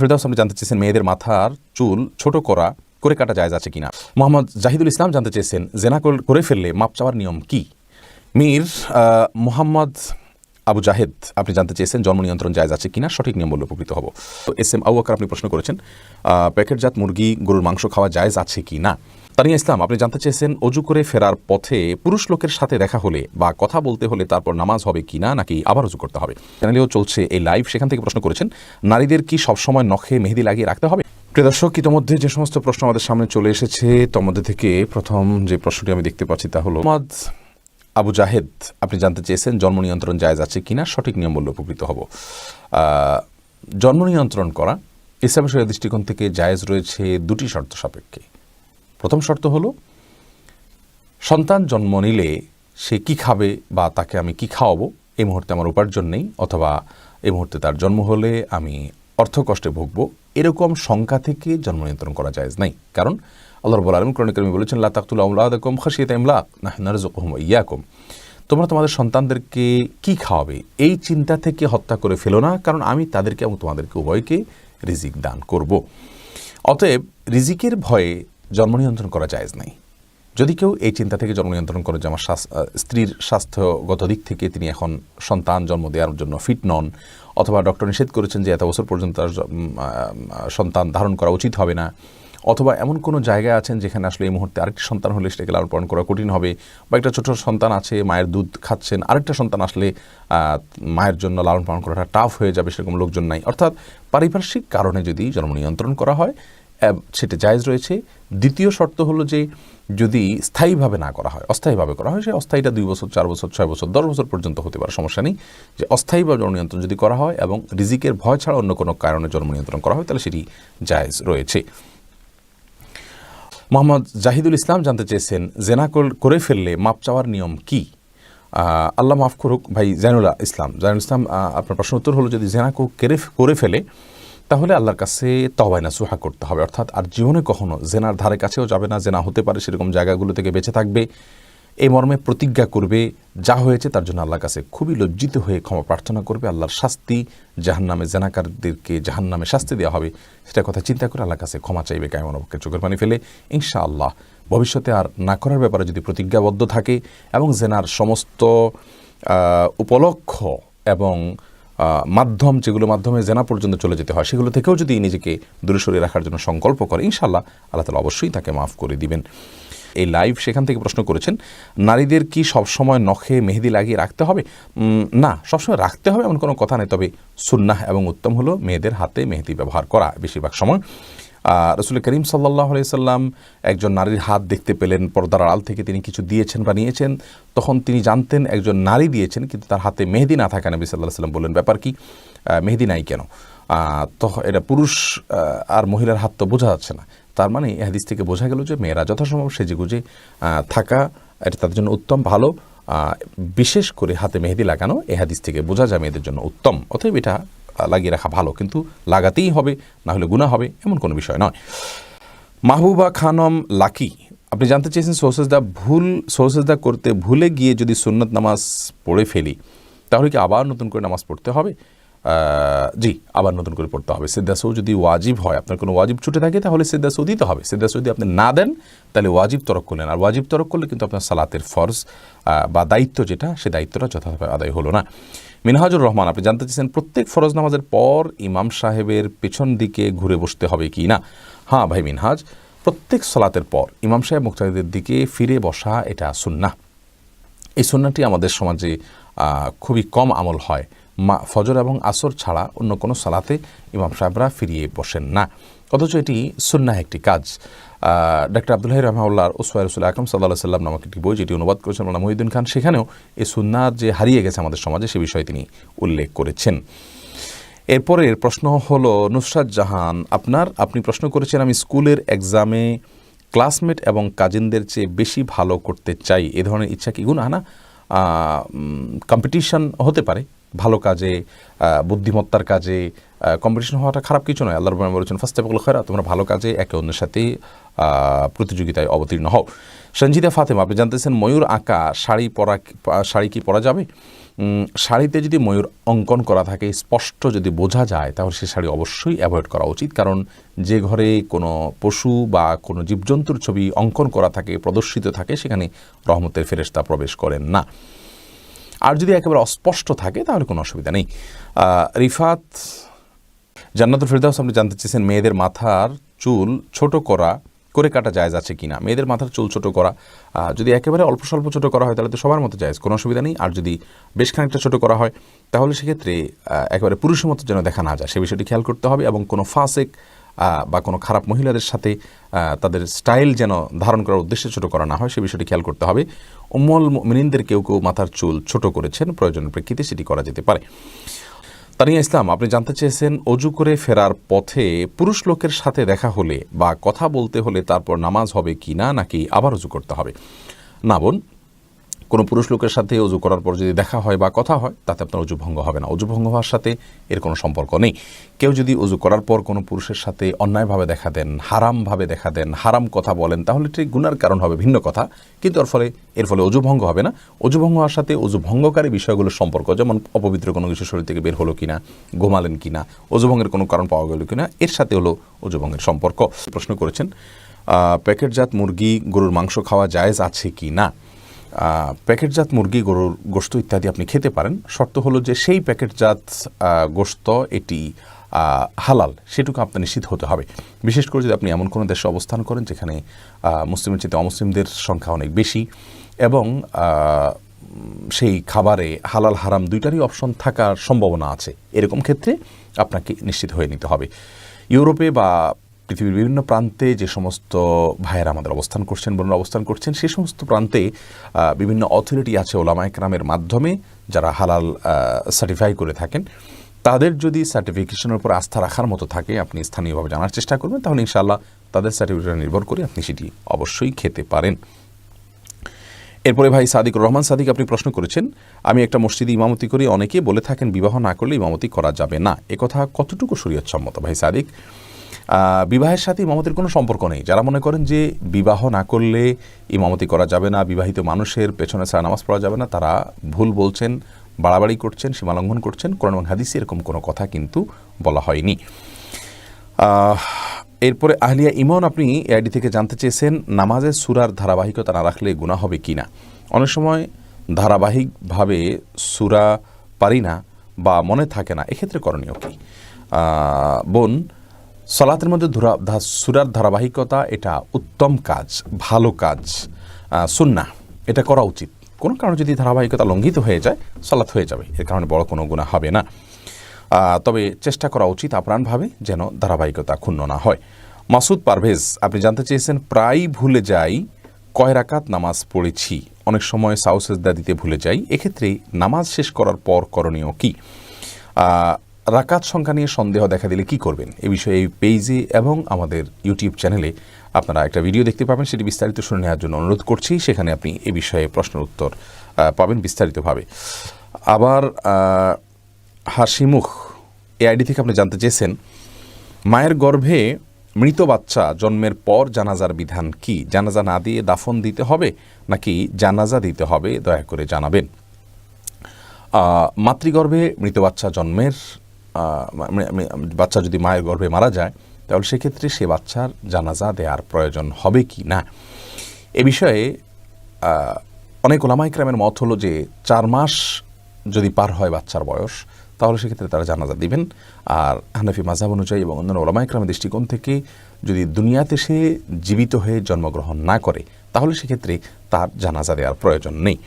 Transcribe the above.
ফেরদাউস, আপনি জানতে চেয়েছেন মেয়েদের মাথার চুল ছোট করা করে কাটা যায় আছে কিনা? মোহাম্মদ জাহিদুল ইসলাম জানতে চেয়েছেন, জেনা করে ফেললে মাপ চাওয়ার নিয়ম কি? মীর মোহাম্মদ আবু জাহেদ, আপনি জানতে চেয়েছেন জন্ম নিয়ন্ত্রণ জায়জ আছে কিনা, সঠিক নিয়ম বলে উপকৃত হব। তো এস এম আউয়াকার আপনি প্রশ্ন করেছেন প্যাকেটজাত মুরগি, গরুর মাংস খাওয়া জায়জ আছে কি না তানিয়া ইসলাম, আপনি জানতে চেয়েছেন অজু করে ফেরার পথে পুরুষ লোকের সাথে দেখা হলে বা কথা বলতে হলে তারপর নামাজ হবে কি না নাকি আবার অজু করতে হবে? চ্যানেলেও চলছে এই লাইভ, সেখান থেকে প্রশ্ন করেছেন, নারীদের কি সবসময় নখে মেহেদি লাগিয়ে রাখতে হবে? প্রিয় দর্শক, ইতিমধ্যে যে সমস্ত প্রশ্ন আমাদের সামনে চলে এসেছে তার মধ্যে থেকে প্রথম যে প্রশ্নটি আমি দেখতে পাচ্ছি তা হলো আবু জাহেদ, আপনি জানতে চেয়েছেন জন্ম নিয়ন্ত্রণ জায়জ আছে কিনা, সঠিক নিয়ম বললে উপকৃত হব। জন্ম নিয়ন্ত্রণ করা, ইসলামের শরীয়ত দৃষ্টিকোণ থেকে জায়েজ রয়েছে দুটি শর্ত সাপেক্ষে। প্রথম শর্ত হলো, সন্তান জন্ম নিলে সে কি খাবে বা তাকে আমি কি খাওয়াবো এই মুহূর্তে আমার উপার্জন নেই, অথবা এই মুহূর্তে তার জন্ম হলে আমি অর্থ কষ্টে ভুগবো, এরকম শঙ্কা থেকে জন্ম নিয়ন্ত্রণ করা যায় নাই। কারণ আল্লাহ তোমরা তোমাদের সন্তানদেরকে কি খাওয়াবে? এই চিন্তা থেকে হত্যা করে ফেলো না, কারণ আমি তাদেরকে এবং তোমাদেরকে উভয়কে রিজিক দান করব। অতএব রিজিকের ভয়ে জন্ম নিয়ন্ত্রণ করা জায়েজ নাই। যদি কেউ এই চিন্তা থেকে জন্ম নিয়ন্ত্রণ করে যে আমার স্ত্রীর স্বাস্থ্যগত দিক থেকে তিনি এখন সন্তান, জন্ম দেওয়ার জন্য ফিট নন, অথবা ডক্টর নিষেধ করেছেন যে এত বছর পর্যন্ত তার সন্তান ধারণ করা উচিত হবে না অথবা এমন কোনো জায়গায় আছেন যেখানে আসলে এই মুহূর্তে আরেকটি সন্তান হলে সেটাকে লালন পালন করা কঠিন হবে বা একটা ছোট সন্তান আছে, মায়ের দুধ খাচ্ছেন, আরেকটা সন্তান আসলে মায়ের জন্য লালন পালন করাটা টাফ হয়ে যাবে সেরকম লোকজন নাই। অর্থাৎ পারিপার্শ্বিক কারণে যদি জন্ম নিয়ন্ত্রণ করা হয় সেটা জায়েজ রয়েছে। দ্বিতীয় শর্ত হলো যে যদি স্থায়ীভাবে না করা হয়, অস্থায়ীভাবে করা হয়, সে অস্থায়ীটা দুই বছর, চার বছর, ছয় বছর, দশ বছর পর্যন্ত হতে পারে, সমস্যা নেই। যে অস্থায়ীভাবে জন্ম নিয়ন্ত্রণ যদি করা হয় এবং রিজিকের ভয় ছাড়া অন্য কোনো কারণে জন্ম নিয়ন্ত্রণ করা হয়, তাহলে সেটি জায়েজ রয়েছে। মোহাম্মদ জাহিদুল ইসলাম জানতে চেয়েছেন, জেনা কর- ফেললে মাপ চাওয়ার নিয়ম কি? আল্লাহ মাফ করুক ভাই জাইনুল্লাহ ইসলাম। জাইনুল ইসলাম আপনার প্রশ্ন উত্তর হলো, যদি জেনা কেরে করে ফেলে, তাহলে আল্লাহর কাছে তবায়না সুহা করতে হবে। অর্থাৎ আর জীবনে কখনো জেনার ধারে কাছেও যাবে না, জেনা হতে পারে সেরকম জায়গাগুলো থেকে বেঁচে থাকবে। এই মর্মে প্রতিজ্ঞা করবে যা হয়েছে তার জন্য আল্লাহর কাছে খুবই লজ্জিত হয়ে ক্ষমা প্রার্থনা করবে। আল্লাহর শাস্তি, জাহান্নামে জেনাকারদেরকে জাহান্নামে শাস্তি দেওয়া হবে সেটা কথা চিন্তা করে আল্লাহর কাছে ক্ষমা চাইবে কেমন অবকে চোখের পানি ফেলে ইনশাআল্লাহ। ভবিষ্যতে আর না করার ব্যাপারে যদি প্রতিজ্ঞাবদ্ধ থাকে এবং জেনার সমস্ত উপলক্ষ এবং মাধ্যম যেগুলো মাধ্যমে জেনা পর্যন্ত চলে যেতে হয়, সেগুলো থেকেও যদি নিজেকে দূরে সরিয়ে রাখার জন্য সংকল্প করে ইনশাল্লাহ আল্লাহ তালা অবশ্যই তাকে মাফ করে দিবেন। এই লাইভ সেখান থেকে প্রশ্ন করেছেন, নারীদের কি সবসময় নখে মেহেদি লাগিয়ে রাখতে হবে? না, সবসময় রাখতে হবে এমন কোনো কথা নেই, তবে সুন্নাহ এবং উত্তম হলো মেয়েদের হাতে মেহেদি ব্যবহার করা বেশিরভাগ সময়। রসুল করিম সাল্লাহ সাল্লাম একজন নারীর হাত দেখতে পেলেন, পর্দার আড়াল থেকে তিনি কিছু দিয়েছেন বা নিয়েছেন। তখন তিনি জানতেন একজন নারী দিয়েছেন, কিন্তু তার হাতে মেহেদি না থাকা নবী সাল্লাহ সাল্লাম বললেন, ব্যাপার কি? মেহেদি নাই কেন? তো এটা পুরুষ আর মহিলার হাত তো বোঝা যাচ্ছে না। তার মানে এই হাদিস থেকে বোঝা গেল যে মেয়েরা যথাসম্ভব সেজেগুজে থাকা, এটা তাদের জন্য উত্তম, ভালো বিশেষ করে হাতে মেহেদি লাগানো, এই হাদিস থেকে বোঝা যায় মেয়েদের জন্য উত্তম। অতএব এটা লাগিয়ে রাখা ভালো, কিন্তু লাগাতেই হবে, না হলে গুণা হবে, এমন কোনো বিষয় নয়। মাহবুবা খানম লাকি, আপনি জানতে চেয়েছেন সোর্সেসদা ভুল সোর্সেসদা করতে ভুলে গিয়ে যদি সুন্নত নামাজ পড়ে ফেলি, তাহলে কি আবার নতুন করে নামাজ পড়তে হবে? জি, আবার নতুন করে পড়তে হবে। সিদ্ধাসৌ যদি ওয়াজিব হয়, আপনার কোনো ওয়াজিব ছুটে থাকে, তাহলে সিদ্ধাসৌ দিতে হবে। সিদ্ধাসৌ যদি আপনি না দেন, তাহলে ওয়াজিব তরক করলেন আর ওয়াজিব তরক করলে কিন্তু আপনার সালাতের ফরজ বা দায়িত্ব যেটা, সে দায়িত্বটা যথাযথভাবে আদায় হলো না। মিনহাজুর রহমান, আপনি জানতে চেয়েছেন প্রত্যেক ফরজ নামাজের পর ইমাম সাহেবের পেছন দিকে ঘুরে বসতে হবে কি না? হ্যাঁ ভাই মিনহাজ, প্রত্যেক সলাতের পর ইমাম সাহেব মুক্তাহিদের দিকে ফিরে বসা, এটা সুন্না এই সুন্নাটি আমাদের সমাজে খুবই কম আমল হয়। মা ফজর এবং আসর ছাড়া অন্য কোনো সালাতে ইমাম সাহেবরা ফিরিয়ে বসেন না। অথচ এটি সুন্না একটি কাজ। ডক্টর আবদুল্লাহ রহমাউল্লাহর ওসওয়াই রসুল আকরম সাল্লাহ সাল্লাম নামক একটি বই, যেটি অনুবাদ করেছেন মানা মহিউদ্দিন খান, সেখানেও এই সুন্নার যে হারিয়ে গেছে আমাদের সমাজে, সে বিষয়ে তিনি উল্লেখ করেছেন। এরপরের প্রশ্ন হলো, নুসরাত জাহান, আপনার, আপনি প্রশ্ন করেছেন, আমি স্কুলের এক্সামে ক্লাসমেট এবং কাজিনদের চেয়ে বেশি ভালো করতে চাই। এ ধরনের ইচ্ছা কি গুণ আনা কম্পিটিশন হতে পারে। ভালো কাজে বুদ্ধিমত্তার কাজে কম্পিটিশন হওয়াটা খারাপ কিছু নয়। আল্লাহ রহমান বলেছেন ফার্স্ট অফ অল তোমরা ভালো কাজে একে অন্যের সাথে প্রতিযোগিতায় অবতীর্ণ হও। সঞ্জিদা ফাতেমা, আপনি জানতেছেন ময়ূর আঁকা শাড়ি পরা শাড়ি কি পরা যাবে? শাড়িতে যদি ময়ূর অঙ্কন করা থাকে, স্পষ্ট যদি বোঝা যায়, তাহলে সে শাড়ি অবশ্যই অ্যাভয়েড করা উচিত। কারণ যে ঘরে কোনো পশু বা কোনো জীবজন্তুর ছবি অঙ্কন করা থাকে, প্রদর্শিত থাকে, সেখানে রহমতের ফেরেশতা প্রবেশ করেন না। আর যদি একেবারে অস্পষ্ট থাকে, তাহলে কোনো অসুবিধা নেই। রিফাত, জান্নাতুল ফেরদাউস, আপনি জানতে চেয়েছেন মেয়েদের মাথার চুল ছোট করা, করে কাটা জায়জ আছে কিনা? মেয়েদের মাথার চুল ছোট করা যদি একেবারে অল্প স্বল্প ছোটো করা হয়, তাহলে তো সবার মতো জায়জ, কোনো অসুবিধা নেই। আর যদি বেশ খানিকটা ছোটো করা হয়, তাহলে সেক্ষেত্রে একেবারে পুরুষের মতো যেন দেখা না যায়, সে বিষয়টি খেয়াল করতে হবে এবং কোনো ফাসেক বা কোনো খারাপ মহিলাদের সাথে তাদের স্টাইল যেন ধারণ করার উদ্দেশ্যে ছোট করা না হয়, সে বিষয়টি খেয়াল করতে হবে। উম্মল মিনিনদের কেউ কেউ মাথার চুল ছোট করেছেন, প্রয়োজনের প্রেক্ষিতে সেটি করা যেতে পারে। তানিয়া ইসলাম, আপনি জানতে চেয়েছেন, অজু করে ফেরার পথে পুরুষ লোকের সাথে দেখা হলে বা কথা বলতে হলে তারপর নামাজ হবে কি না, নাকি আবার অজু করতে হবে? না বোন কোনো পুরুষ লোকের সাথে অজু করার পর যদি দেখা হয় বা কথা হয়, তাতে আপনার অজু ভঙ্গ হবে না। অজু ভঙ্গ হওয়ার সাথে এর কোনো সম্পর্ক নেই। কেউ যদি অজু করার পর কোনো পুরুষের সাথে অন্যায়ভাবে দেখা দেন, হারামভাবে দেখা দেন, হারাম কথা বলেন, তাহলে ঠিক গুনার কারণ হবে ভিন্ন কথা। কিন্তু এর ফলে এর ফলে অজু ভঙ্গ হবে না। অজু ভঙ্গ হওয়ার সাথে অজু ভঙ্গকারী বিষয়গুলোর সম্পর্ক, যেমন অপবিত্র কোনো কিছু শরীর থেকে বের হলো কিনা, ঘুমালেন কিনা, অজু ভঙ্গের কোনো কারণ পাওয়া গেল কিনা, এর সাথে হলো অজু ভঙ্গের সম্পর্ক। প্রশ্ন করেছেন প্যাকেটজাত মুরগি গরুর মাংস খাওয়া জায়েজ আছে কি না প্যাকেটজাত মুরগি, গরুর গোস্ত ইত্যাদি আপনি খেতে পারেন। শর্ত হলো যে সেই প্যাকেটজাত গোস্ত এটি হালাল, সেটুকু আপনার নিশ্চিত হতে হবে। বিশেষ করে যদি আপনি এমন কোনো দেশে অবস্থান করেন যেখানে মুসলিমের চেয়ে অমুসলিমদের সংখ্যা অনেক বেশি এবং সেই খাবারে হালাল, হারাম দুইটারই অপশন থাকার সম্ভাবনা আছে, এরকম ক্ষেত্রে আপনাকে নিশ্চিত হয়ে নিতে হবে। ইউরোপে বা পৃথিবীর বিভিন্ন প্রান্তে যে সমস্ত ভাইয়েরা আমাদের অবস্থান করছেন, বোনেরা অবস্থান করছেন, সেই সমস্ত প্রান্তে বিভিন্ন অথরিটি আছে ওলামা একরামের মাধ্যমে যারা হালাল সার্টিফাই করে থাকেন। তাদের যদি সার্টিফিকেশনের উপর আস্থা রাখার মতো থাকে, আপনি স্থানীয়ভাবে জানার চেষ্টা করবেন, তাহলে ইনশাআল্লাহ তাদের সার্টিফিকেট নির্ভর করে আপনি সেটি অবশ্যই খেতে পারেন। এরপরে ভাই সাদিকুর রহমান, সাদিক আপনি প্রশ্ন করেছেন, আমি একটা মসজিদে ইমামতি করি, অনেকে বলে থাকেন বিবাহ না করলে ইমামতি করা যাবে না। একথা কতটুকু শরীয়তসম্মত ভাই সাদিক? বিবাহের সাথে ইমামতির কোনো সম্পর্ক নেই। যারা মনে করেন যে বিবাহ না করলে ইমামতি করা যাবে না, বিবাহিত মানুষের পেছনে সারা নামাজ পড়া যাবে না, তারা ভুল বলছেন, বাড়াবাড়ি করছেন সীমালঙ্ঘন করছেন, কোরআন হাদিসে এরকম কোনো কথা কিন্তু বলা হয়নি। এরপরে আহলিয়া ইমন, আপনি এআইডি থেকে জানতে চেয়েছেন নামাজের সুরার ধারাবাহিকতা না রাখলে গুণা হবে কি না? অনেক সময় ধারাবাহিকভাবে সুরা পারি না বা মনে থাকে না, এক্ষেত্রে করণীয় কি? বোন সলাতের মধ্যে সুরার ধারাবাহিকতা এটা উত্তম কাজ ভালো কাজ আহ, সুন্নাহ এটা করা উচিত। কোনো কারণে যদি ধারাবাহিকতা লঙ্ঘিত হয়ে যায় সলাৎ হয়ে যাবে এর কারণে বড় কোনো গুণা হবে না। তবে চেষ্টা করা উচিত আপ্রাণভাবে যেন ধারাবাহিকতা ক্ষুণ্ণ না হয়। মাসুদ পারভেজ আপনি জানতে চেয়েছেন প্রায় ভুলে যাই কয় রাকাত নামাজ পড়েছি। অনেক সময় সাউসেজদা দিতে ভুলে যাই। এক্ষেত্রে নামাজ শেষ করার পর করণীয় কি? রাকাত সংখ্যা নিয়ে সন্দেহ দেখা দিলে কি করবেন? এ বিষয়ে এই পেজে এবং আমাদের ইউটিউব চ্যানেলে আপনারা একটা ভিডিও দেখতে পাবেন, সেটি বিস্তারিত শুনে নেওয়ার জন্য অনুরোধ করছি। সেখানে আপনি এ বিষয়ে প্রশ্নের উত্তর পাবেন বিস্তারিতভাবে। আবার হাসিমুখ এ আইডি থেকে আপনি জানতে চেয়েছেন, মায়ের গর্ভে মৃত বাচ্চা জন্মের পর জানাজার বিধান কি? জানাজা না দিয়ে দাফন দিতে হবে নাকি জানাজা দিতে হবে? দয়া করে জানাবেন। মাতৃগর্ভে মৃত বাচ্চা জন্মের বাচ্চা যদি মায়ের গর্ভে মারা যায়, তাহলে সেক্ষেত্রে সে বাচ্চার জানাজা দেওয়ার প্রয়োজন হবে কি না? এ বিষয়ে অনেক ওলামাইক্রামের মত হলো যে চার মাস যদি পার হয় বাচ্চার বয়স, তাহলে সেক্ষেত্রে তারা জানাজা দিবেন। আর হানাফি মাঝাব অনুযায়ী এবং অন্যান্য ওলামাইক্রামের দৃষ্টিকোণ থেকে যদি দুনিয়াতে সে জীবিত হয়ে জন্মগ্রহণ না করে, তাহলে সেক্ষেত্রে তার জানাজা দেওয়ার প্রয়োজন নেই।